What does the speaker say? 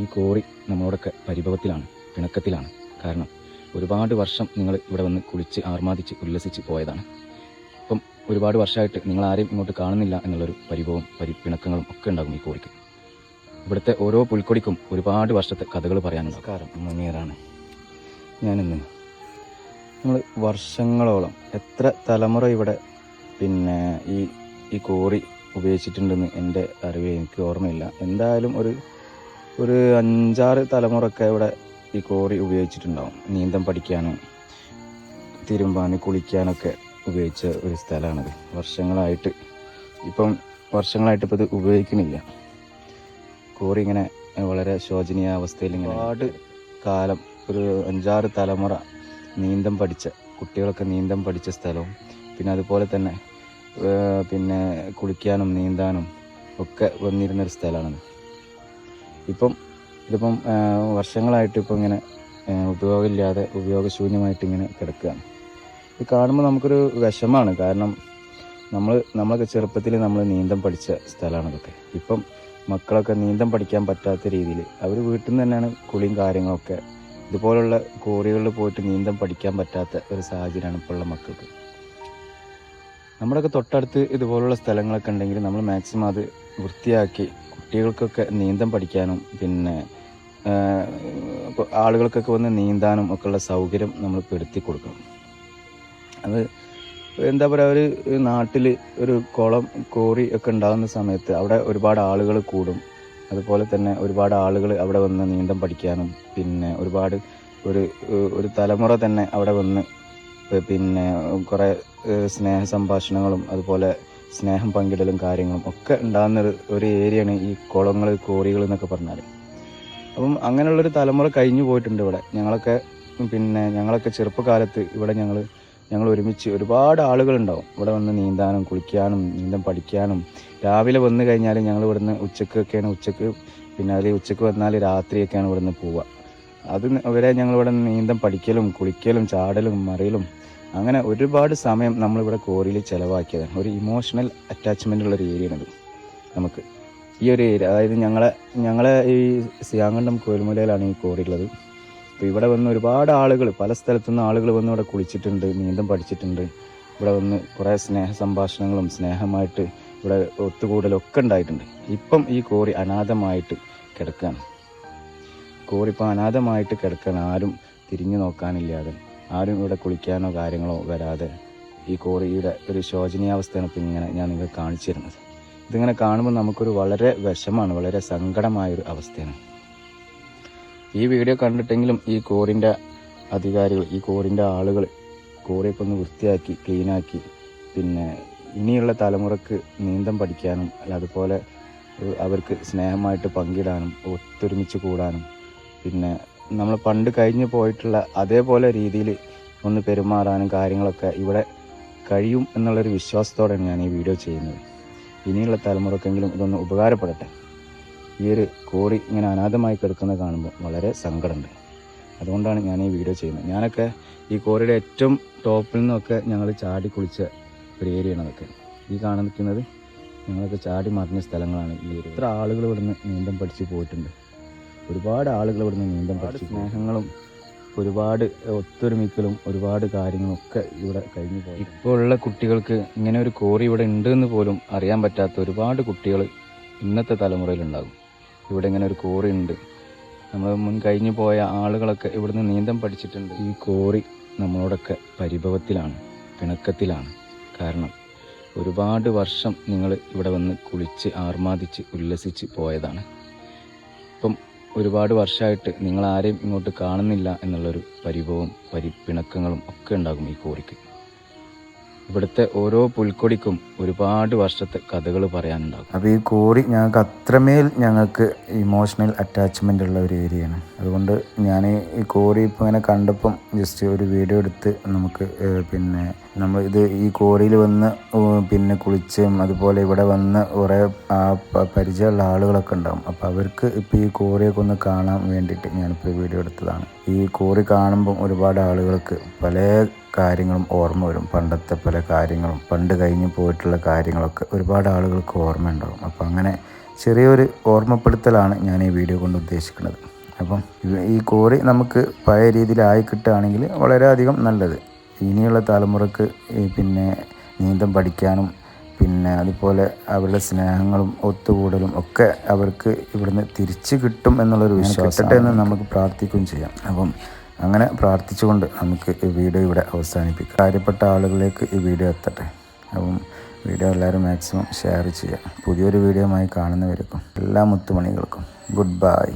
ഈ കോറി നമ്മളോടൊക്കെ പരിഭവത്തിലാണ് പിണക്കത്തിലാണ്. കാരണം ഒരുപാട് വർഷം നിങ്ങൾ ഇവിടെ വന്ന് കുളിച്ച് ആർമാദിച്ച് ഉല്ലസിച്ച് പോയതാണ്. ഇപ്പം ഒരുപാട് വർഷമായിട്ട് നിങ്ങൾ ആരെയും ഇങ്ങോട്ട് കാണുന്നില്ല എന്നുള്ളൊരു പരിഭവവും പരി പിണക്കങ്ങളും ഒക്കെ ഉണ്ടാകും ഈ കോറിക്ക്. ഇവിടുത്തെ ഓരോ പുൽക്കൊടിക്കും ഒരുപാട് വർഷത്തെ കഥകൾ പറയാനുണ്ട് കാരണം മുനീറാണ്. ഞാനിന്ന് നമ്മൾ വർഷങ്ങളോളം എത്ര തലമുറ ഇവിടെ പിന്നെ ഈ ഈ കോറി ഉപയോഗിച്ചിട്ടുണ്ടെന്ന് എന്റെ അറിവ് എനിക്ക് ഓർമ്മയില്ല. എന്തായാലും ഒരു ഒരു അഞ്ചാറ് തലമുറയൊക്കെ ഇവിടെ ഈ കോറി ഉപയോഗിച്ചിട്ടുണ്ടാവും. നീന്തം പഠിക്കാനും തിരുമ്പാനും കുളിക്കാനൊക്കെ ഉപയോഗിച്ച ഒരു സ്ഥലമാണിത്. വർഷങ്ങളായിട്ട് ഇപ്പം വർഷങ്ങളായിട്ട് ഇപ്പോൾ ഇത് ഉപയോഗിക്കുന്നില്ല കോറി ഇങ്ങനെ വളരെ ശോചനീയ അവസ്ഥയിൽ ഇങ്ങനെ ഒരുപാട് കാലം ഒരു അഞ്ചാറ് തലമുറ നീന്തം പഠിച്ച കുട്ടികളൊക്കെ നീന്തം പഠിച്ച സ്ഥലവും പിന്നെ അതുപോലെ തന്നെ പിന്നെ കുളിക്കാനും നീന്താനും ഒക്കെ വന്നിരുന്നൊരു സ്ഥലമാണിത്. ഇപ്പം ഇതിപ്പം വർഷങ്ങളായിട്ട് ഇപ്പം ഇങ്ങനെ ഉപയോഗമില്ലാതെ ഉപയോഗശൂന്യമായിട്ട് ഇങ്ങനെ കിടക്കുകയാണ്. ഇത് കാണുമ്പോൾ നമുക്കൊരു വിഷമാണ് കാരണം നമ്മൾ നമ്മളൊക്കെ ചെറുപ്പത്തിൽ നമ്മൾ നീന്തം പഠിച്ച സ്ഥലമാണ് ഇതൊക്കെ. ഇപ്പം മക്കളൊക്കെ നീന്തം പഠിക്കാൻ പറ്റാത്ത രീതിയിൽ അവർ വീട്ടിൽ നിന്ന് തന്നെയാണ് കുളിയും കാര്യങ്ങളൊക്കെ ഇതുപോലുള്ള കോറികളിൽ പോയിട്ട് നീന്തം പഠിക്കാൻ പറ്റാത്ത ഒരു സാഹചര്യമാണ് ഇപ്പോൾ ഉള്ള മക്കൾക്ക്. നമ്മുടെയൊക്കെ തൊട്ടടുത്ത് ഇതുപോലുള്ള സ്ഥലങ്ങളൊക്കെ ഉണ്ടെങ്കിൽ നമ്മൾ മാക്സിമം അത് വൃത്തിയാക്കി കുട്ടികൾക്കൊക്കെ നീന്തം പഠിക്കാനും പിന്നെ ആളുകൾക്കൊക്കെ വന്ന് നീന്താനും ഒക്കെയുള്ള സൗകര്യം നമ്മൾ പെടുത്തി കൊടുക്കണം. അത് എന്താ പറയുക ഒരു നാട്ടിൽ ഒരു കുളം കോറി ഒക്കെ ഉണ്ടാകുന്ന സമയത്ത് അവിടെ ഒരുപാട് ആളുകൾ കൂടും. അതുപോലെ തന്നെ ഒരുപാട് ആളുകൾ അവിടെ വന്ന് നീന്തം പഠിക്കാനും പിന്നെ ഒരുപാട് ഒരു ഒരു തലമുറ തന്നെ അവിടെ വന്ന് പിന്നെ കുറേ സ്നേഹ സംഭാഷണങ്ങളും അതുപോലെ സ്നേഹം പങ്കിടലും കാര്യങ്ങളും ഒക്കെ ഉണ്ടാകുന്ന ഒരു ഏരിയയാണ് ഈ കുളങ്ങൾ കോറികൾ എന്നൊക്കെ പറഞ്ഞാൽ അപ്പം അങ്ങനെയുള്ളൊരു തലമുറ കഴിഞ്ഞു പോയിട്ടുണ്ട് ഇവിടെ. ഞങ്ങളൊക്കെ പിന്നെ ഞങ്ങളൊക്കെ ചെറുപ്പകാലത്ത് ഇവിടെ ഞങ്ങൾ ഞങ്ങൾ ഒരുമിച്ച് ഒരുപാട് ആളുകളുണ്ടാവും. ഇവിടെ വന്ന് നീന്താനും കുളിക്കാനും നീന്തം പഠിക്കാനും. രാവിലെ വന്നു കഴിഞ്ഞാൽ ഞങ്ങൾ ഇവിടുന്ന് ഉച്ചക്കൊക്കെയാണ് ഉച്ചയ്ക്ക് പിന്നെ അതിൽ ഉച്ചയ്ക്ക് വന്നാൽ രാത്രിയൊക്കെയാണ് ഇവിടുന്ന് പോവുക. അത് വരെ ഞങ്ങൾ ഇവിടെ നീന്തം പഠിക്കലും കുളിക്കലും ചാടലും മറിയലും അങ്ങനെ ഒരുപാട് സമയം നമ്മളിവിടെ കോറിയിൽ ചിലവാക്കിയതാണ്. ഒരു ഇമോഷണൽ അറ്റാച്ച്മെന്റ് ഉള്ള ഒരു ഏരിയയാണിത് നമുക്ക്. ഈ ഒരു ഏരിയ അതായത് ഞങ്ങളെ ഞങ്ങളെ ഈ സിയാങ്കണ്ടം കോൽമുലയിലാണ് ഈ കോറി ഉള്ളത്. അപ്പോൾ ഇവിടെ വന്ന് ഒരുപാട് ആളുകൾ പല സ്ഥലത്തുനിന്ന് ആളുകൾ വന്ന് ഇവിടെ കുളിച്ചിട്ടുണ്ട് നീന്തം പഠിച്ചിട്ടുണ്ട്. ഇവിടെ വന്ന് കുറേ സ്നേഹ സംഭാഷണങ്ങളും സ്നേഹമായിട്ട് ഇവിടെ ഒത്തുകൂടലൊക്കെ ഉണ്ടായിട്ടുണ്ട്. ഇപ്പം ഈ കോറി അനാഥമായിട്ട് കിടക്കുകയാണ് കോറി ഇപ്പം അനാഥമായിട്ട് കിടക്കുകയാണ് ആരും തിരിഞ്ഞു നോക്കാനില്ലാതെ ആരും ഇവിടെ കുളിക്കാനോ കാര്യങ്ങളോ വരാതെ ഈ കോറിയുടെ ഒരു ശോചനീയാവസ്ഥയാണ് ഇപ്പം ഇങ്ങനെ ഞാൻ നിങ്ങൾക്ക് കാണിച്ചു തരുന്നത് ഇതിങ്ങനെ കാണുമ്പോൾ നമുക്കൊരു വളരെ വിഷമാണ് വളരെ സങ്കടമായൊരു അവസ്ഥയാണ്. ഈ വീഡിയോ കണ്ടിട്ടെങ്കിലും ഈ കോറിന്റെ അധികാരികൾ ഈ കോറിന്റെ ആളുകൾ കോറിയൊക്കെ ഒന്ന് വൃത്തിയാക്കി ക്ലീനാക്കി പിന്നെ ഇനിയുള്ള തലമുറയ്ക്ക് നീന്തം പഠിക്കാനും അതുപോലെ അവർക്ക് സ്നേഹമായിട്ട് പങ്കിടാനും ഒത്തൊരുമിച്ച് കൂടാനും പിന്നെ നമ്മൾ പണ്ട് കഴിഞ്ഞു പോയിട്ടുള്ള അതേപോലെ രീതിയിൽ ഒന്ന് പെരുമാറാനും കാര്യങ്ങളൊക്കെ ഇവിടെ കഴിയും എന്നുള്ളൊരു വിശ്വാസത്തോടെയാണ് ഞാൻ ഈ വീഡിയോ ചെയ്യുന്നത്. ഇനിയുള്ള തലമുറക്കെങ്കിലും ഇതൊന്ന് ഉപകാരപ്പെടട്ടെ. ഈ ഒരു കോറി ഇങ്ങനെ അനാഥമായി കിടക്കുന്നത് കാണുമ്പോൾ വളരെ സങ്കടമുണ്ട്. അതുകൊണ്ടാണ് ഞാൻ ഈ വീഡിയോ ചെയ്യുന്നത്. ഞാനൊക്കെ ഈ കോറിയുടെ ഏറ്റവും ടോപ്പിൽ നിന്നൊക്കെ ഞങ്ങൾ ചാടി കുളിച്ച ഒരു ഏരിയയാണ് അതൊക്കെ. ഈ കാണുന്നത് ഞങ്ങളൊക്കെ ചാടി മറിഞ്ഞ സ്ഥലങ്ങളാണ് ഈ ഇത്ര ആളുകൾ ഇവിടുന്ന് നീന്തം പഠിച്ച് പോയിട്ടുണ്ട്. ഒരുപാട് ആളുകൾ ഇവിടുന്ന് നീന്തം പഠിച്ചു സ്നേഹങ്ങളും ഒരുപാട് ഒത്തൊരുമിക്കലും ഒരുപാട് കാര്യങ്ങളും ഒക്കെ ഇവിടെ കഴിഞ്ഞു പോയി. ഇപ്പോൾ ഉള്ള കുട്ടികൾക്ക് ഇങ്ങനെ ഒരു കോറി ഇവിടെ ഉണ്ട് എന്ന് പോലും അറിയാൻ പറ്റാത്ത ഒരുപാട് കുട്ടികൾ ഇന്നത്തെ തലമുറയിലുണ്ടാകും ഇവിടെ ഇങ്ങനെ ഒരു കോറി ഉണ്ട്. നമ്മൾ മുൻ കഴിഞ്ഞു പോയ ആളുകളൊക്കെ ഇവിടുന്ന് നീന്തം പഠിച്ചിട്ടുണ്ട്. ഈ കോറി നമ്മളോടൊക്കെ പരിഭവത്തിലാണ് പിണക്കത്തിലാണ്. കാരണം ഒരുപാട് വർഷം നിങ്ങൾ ഇവിടെ വന്ന് കുളിച്ച് ആർമാദിച്ച് ഉല്ലസിച്ച് പോയതാണ്. ഒരുപാട് വർഷമായിട്ട് നിങ്ങൾ ആരെയും ഇങ്ങോട്ട് കാണുന്നില്ല എന്നുള്ളൊരു പരിഭവവും പരിപ്പിണക്കങ്ങളും ഒക്കെ ഉണ്ടാകും ഈ കോറിക്ക്. ഇവിടുത്തെ ഓരോ പുൽക്കൊടിക്കും ഒരുപാട് വർഷത്തെ കഥകൾ പറയാനുണ്ടാകും. അപ്പോൾ ഈ കോറി ഞങ്ങൾക്ക് അത്രമേൽ ഞങ്ങൾക്ക് ഇമോഷണൽ അറ്റാച്ച്മെന്റ് ഉള്ള ഒരു ഏരിയയാണ് അതുകൊണ്ട് ഞാൻ ഈ കോറി ഇപ്പോൾ ഇങ്ങനെ കണ്ടപ്പം ജസ്റ്റ് ഒരു വീഡിയോ എടുത്ത് നമുക്ക് പിന്നെ നമ്മൾ ഇത് ഈ കോറിയിൽ വന്ന് പിന്നെ കുളിച്ചും അതുപോലെ ഇവിടെ വന്ന് കുറേ പരിചയമുള്ള ആളുകളൊക്കെ ഉണ്ടാകും അപ്പോൾ അവർക്ക് ഇപ്പോൾ ഈ കോറിയൊക്കെ ഒന്ന് കാണാൻ വേണ്ടിയിട്ട് ഞാനിപ്പോൾ വീഡിയോ എടുത്തതാണ്. ഈ കോറി കാണുമ്പം ഒരുപാട് ആളുകൾക്ക് പല കാര്യങ്ങളും ഓർമ്മ വരും. പണ്ടത്തെ പല കാര്യങ്ങളും പണ്ട് കഴിഞ്ഞ് പോയിട്ടുള്ള കാര്യങ്ങളൊക്കെ ഒരുപാട് ആളുകൾക്ക് ഓർമ്മ ഉണ്ടാകും അപ്പോൾ അങ്ങനെ ചെറിയൊരു ഓർമ്മപ്പെടുത്തലാണ് ഞാൻ ഈ വീഡിയോ കൊണ്ട് ഉദ്ദേശിക്കുന്നത്. അപ്പം ഈ കോറി നമുക്ക് പഴയ രീതിയിലായി കിട്ടുകയാണെങ്കിൽ വളരെയധികം നല്ലത്. ഇനിയുള്ള തലമുറയ്ക്ക് ഈ പിന്നെ നീന്തം പഠിക്കാനും പിന്നെ അതുപോലെ അവരുടെ സ്നേഹങ്ങളും ഒത്തുകൂടലും ഒക്കെ അവർക്ക് ഇവിടുന്ന് തിരിച്ചു കിട്ടും എന്നുള്ളൊരു വിശ്വാസം എന്ന് നമുക്ക് പ്രാർത്ഥിക്കുകയും ചെയ്യാം. അപ്പം അങ്ങനെ പ്രാർത്ഥിച്ചുകൊണ്ട് നമുക്ക് ഈ വീഡിയോ ഇവിടെ അവസാനിപ്പിക്കാം. കാര്യപ്പെട്ട ആളുകളിലേക്ക് ഈ വീഡിയോ എത്തട്ടെ. അപ്പം വീഡിയോ എല്ലാവരും മാക്സിമം ഷെയർ ചെയ്യുക. പുതിയൊരു വീഡിയോയുമായി കാണുന്നവർക്കും എല്ലാ മുത്തുമണികൾക്കും ഗുഡ് ബൈ.